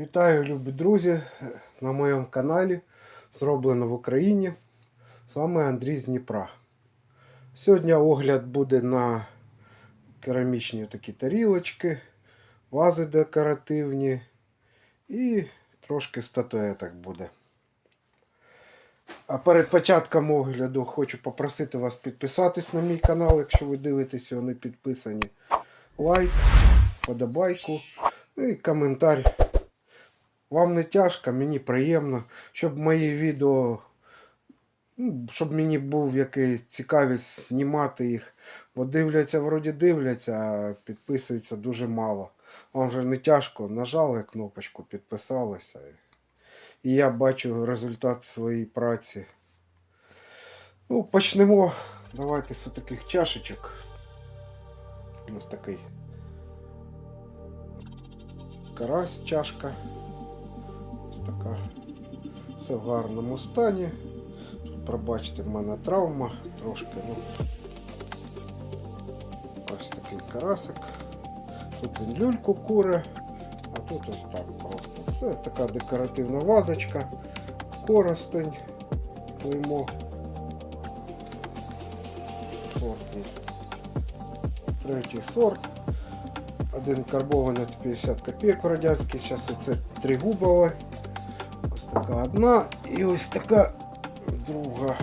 Вітаю, любі друзі, на моєму каналі Зроблено в Україні. З вами Андрій з Дніпра. Сьогодні огляд буде на керамічні такі тарілочки, вази декоративні і трошки статуеток буде. А перед початком огляду хочу попросити вас підписатись на мій канал, якщо ви дивитесь, вони підписані. Лайк, подобайку і коментар. Вам не тяжко, мені приємно, щоб мої відео, ну, щоб мені був якийсь цікавість знімати їх. Бо дивляться, вроді дивляться, а підписується дуже мало. Вам вже не тяжко, нажали кнопочку, підписалися. І я бачу результат своєї праці. Ну, почнемо. Давайте з таких чашечок. Ось такий карась чашка. Така. Все в гарному стані. Тут, пробачте, в мене травма трошки. Ну. Ось такий карасик. Тут він люльку куре, а тут ось так просто. Це така декоративна вазочка, коростень, клеймо. Сорт. Третій сорт. Один карбованець 50 копійок радянський, зараз це тригубова. Ось така одна і ось така друга.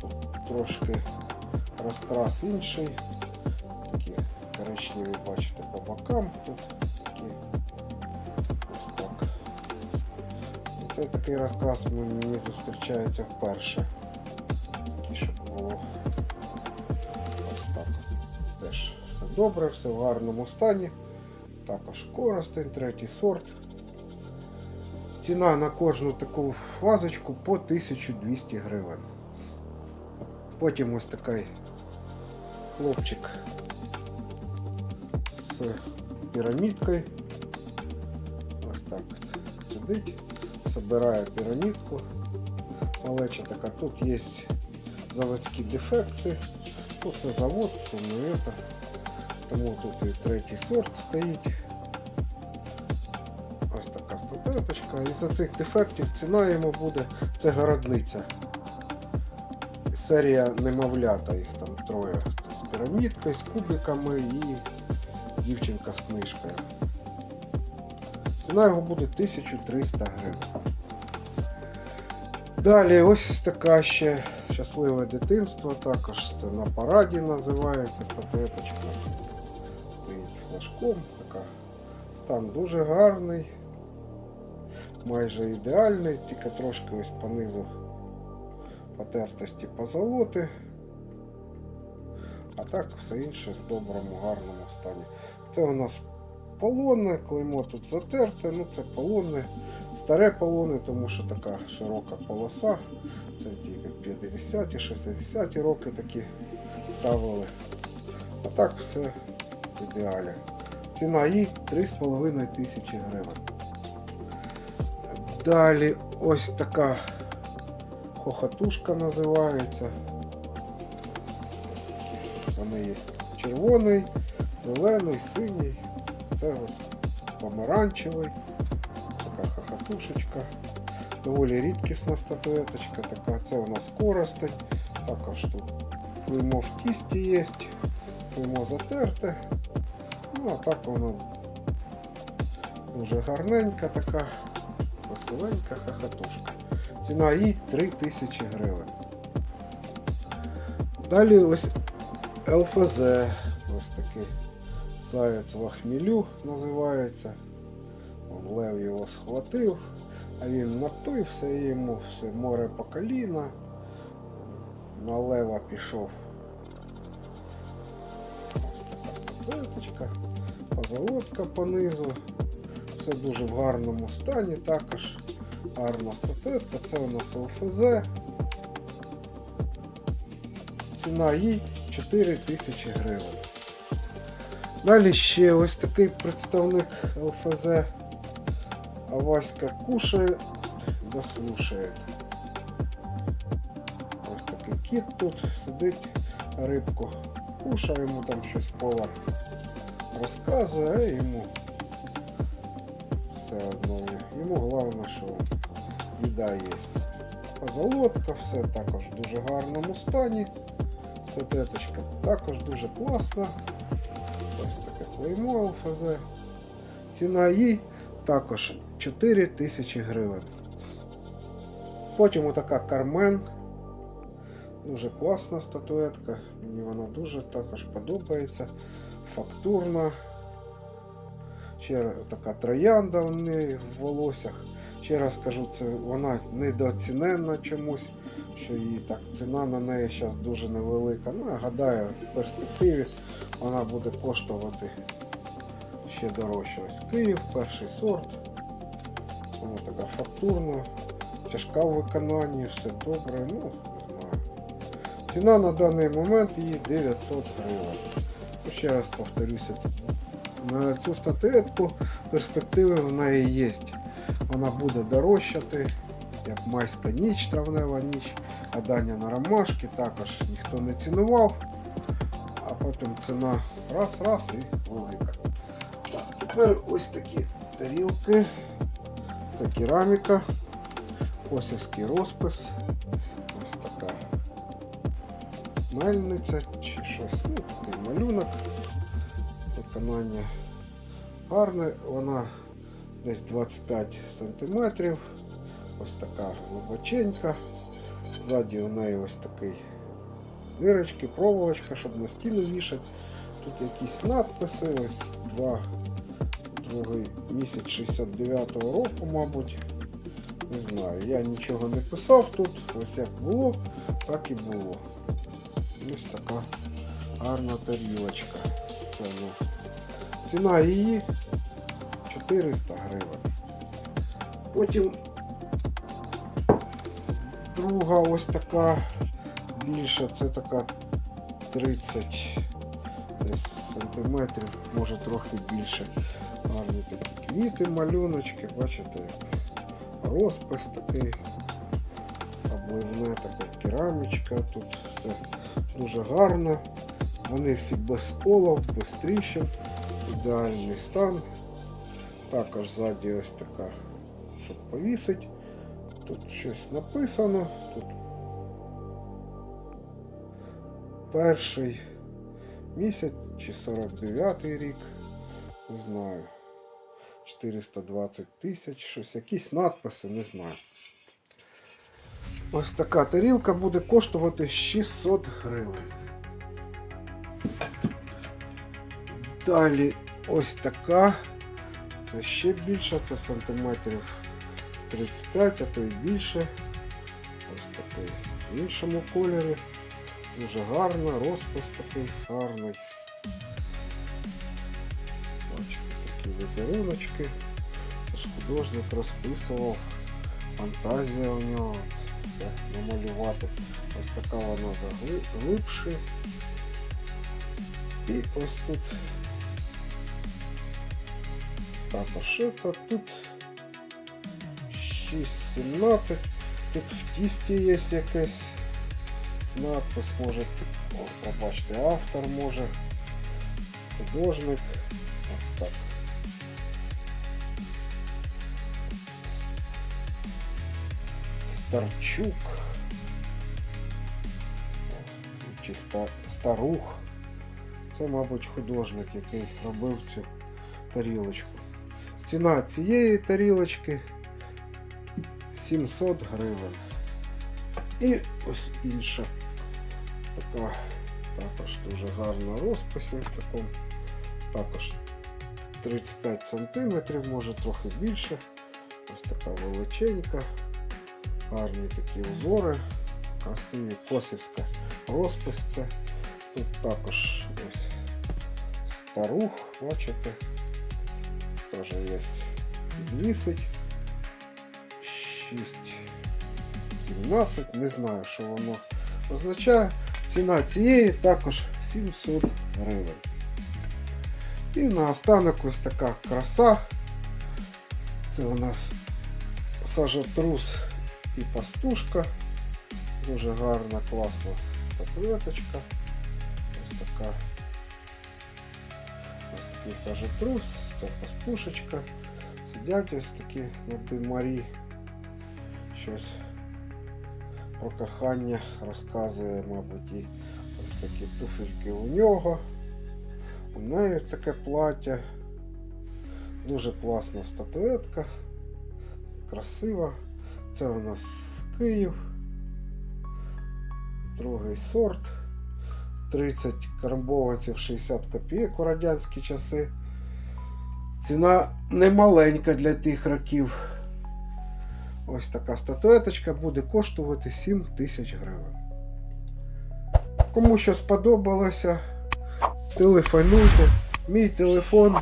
Тут трошки розкрас інший. Такі коричневі, бачите, по бокам. Тут такі ось так. Це такий розкрас мені зустрічається вперше. Такий, щоб було ось так. Теж все добре, все в гарному стані. Також коростень, третій сорт. Ціна на кожну таку вазочку по 1200 гривень. Потім ось такий хлопчик з пірамідкою. Ось так от сидить, збирає пірамідку. Малеча така, тут є заводські дефекти. Тут це завод, це не це. Тому тут і третій сорт стоїть. Статуеточка. І за цих дефектів ціна йому буде. Це городниця. Серія немовлята, їх там троє. З пірамідкою, з кубиками і дівчинка з книжкою. Ціна його буде 1300 гривень. Далі ось така ще щасливе дитинство, також це на параді називається статуеточка. Стоїть флажком, така стан дуже гарний, майже ідеальний, тільки трошки ось понизу потертості позолоти. А так все інше в доброму, гарному стані. Це у нас полонне, клеймо тут затерте, ну це полонне, старе полонне, тому що така широка полоса. Це тільки 50-ті, 60-ті роки такі ставили. А так все в ідеалі. Ціна їй 3,5 тисячі гривень. Далі ось така хохотушка називається. Вони є червоний, зелений, синій. Це ось помаранчевий. Така хохотушечка. Доволі рідкісна статуеточка така. Це у нас коростень. Також тут клеймо в тісті є. Клеймо затерте. Ну а так воно дуже гарненька така, веселенька хохотушка. Ціна їй 3000 гривень. Далі ось ЛФЗ. Ось такий заяць в хмілю називається. Лев його схватив, а він напився і йому все море по коліна. На лева пішов. Статуеточка, позолотка понизу. Все дуже в гарному стані також. Гарна статуетка, це у нас ЛФЗ. Ціна їй 4 тисячі гривень. Далі ще ось такий представник ЛФЗ. А Васька кушає, да слушає. Ось такий кіт тут сидить, рибку кушає, йому там щось повар розказує, а йому все одно. Йому головне, що їда є. Позолотка, все також в дуже гарному стані. Статеточка також дуже класна. Ось таке клеймо ЛФЗ. Ціна їй також 4 тисячі гривень. Потім отака Кармен. Дуже класна статуетка. Мені вона дуже також подобається. Фактурна. Ще така троянда в неї в волоссях. Ще раз кажу, це вона недооцінена чомусь, що її так ціна на неї зараз дуже невелика. Ну, я гадаю, в перспективі вона буде коштувати ще дорожче. Ось Київ, перший сорт. Вона така фактурна, тяжка в виконанні, все добре. Ну. Ціна на даний момент її 900 гривень. Ще раз повторюся, на цю статуетку перспективи в неї є. Вона буде дорожчати, як майська ніч, травнева ніч, гадання на ромашки також ніхто не цінував, а потім ціна раз-раз і велика. Так, тепер ось такі тарілки. Це кераміка, косівський розпис. Ось така мельниця чи щось, ну, такий малюнок. Виконання гарне, вона десь 25 см. Ось така глибоченька. Ззаді у неї ось такий дирочки, проволочка, щоб на стіну вішати. Тут якісь надписи, ось два, другий місяць 69-го року, мабуть. Не знаю, я нічого не писав тут, ось як було, так і було. Ось така гарна тарілочка. Це, Ціна її 400 гривень. Потім друга ось така більша, це така 30 сантиметрів, може трохи більше. Гарні такі квіти, малюночки, бачите, розпис такий, обливне така керамічка, тут все дуже гарно. Вони всі без сколів, без тріщин, ідеальний стан. Також ззаді ось така, щоб повісить. Тут щось написано. Тут перший місяць чи 49 й рік. Не знаю. 420 тисяч, щось, якісь надписи, не знаю. Ось така тарілка буде коштувати 600 гривень. Далі ось така. Це ще більше, це сантиметрів 35, а то і більше. Ось такий в іншому кольорі. Дуже гарно, розпис такий гарний. Бачите, такі візеруночки. Це ж художник розписував. Фантазія у нього. Таке намалювати. Ось така вона заглибше. І ось тут також это тут 6.17. Тут в тісті є якась надпис, може, о, побачите, автор може, художник. Ось так. Старчук. Чи старух. Це, мабуть, художник, який робив цю тарілочку. Ціна цієї тарілочки 700 гривень. І ось інша така також дуже гарна розписі в такому. Також 35 сантиметрів, може трохи більше. Ось така величенька. Гарні такі узори. Красиві косівська розпис це. Тут також ось старух, бачите. Є висить. 6, 17, не знаю, що воно означає. Ціна цієї також 700 гривень. І наостанок ось така краса. Це у нас сажатрус і пастушка. Дуже гарна, класна статуеточка. Ось така. Ось такий сажатрус, це пастушечка. Сидять ось такі на димарі. Щось про кохання розказує, мабуть, і ось такі туфельки у нього. У неї таке плаття. Дуже класна статуетка. Красива. Це у нас Київ. Другий сорт. 30 карбованців 60 копійок у радянські часи. Ціна немаленька для тих років. Ось така статуеточка буде коштувати 7 тисяч гривень. Кому що сподобалося, телефонуйте. Мій телефон,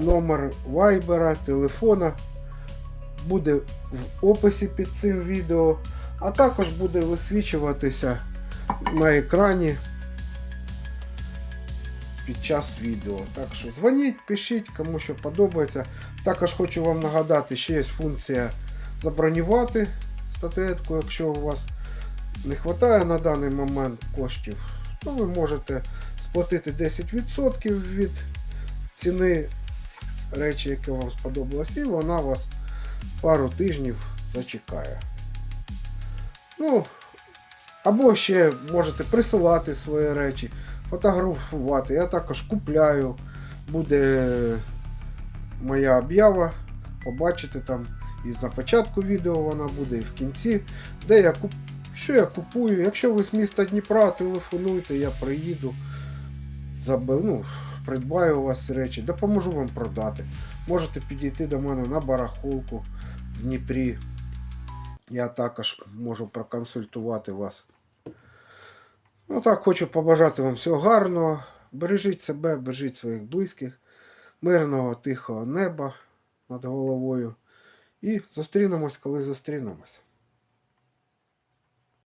номер вайбера, телефона буде в описі під цим відео, а також буде висвічуватися на екрані під час відео. Так що дзвоніть, пишіть, кому що подобається. Також хочу вам нагадати, ще є функція забронювати статуетку, якщо у вас не вистачає на даний момент коштів, то ви можете сплатити 10% від ціни речі, яка вам сподобалась, і вона вас пару тижнів зачекає. Ну, або ще можете присилати свої речі, фотографувати. Я також купляю. Буде моя об'ява. Побачите там і на початку відео вона буде, і в кінці, де я куп... що я купую. Якщо ви з міста Дніпра, телефонуйте, я приїду, заб... ну, придбаю у вас речі, допоможу вам продати. Можете підійти до мене на барахолку в Дніпрі. Я також можу проконсультувати вас. Ну так, хочу побажати вам всього гарного. Бережіть себе, бережіть своїх близьких, мирного, тихого неба над головою. І зустрінемось, коли зустрінемось.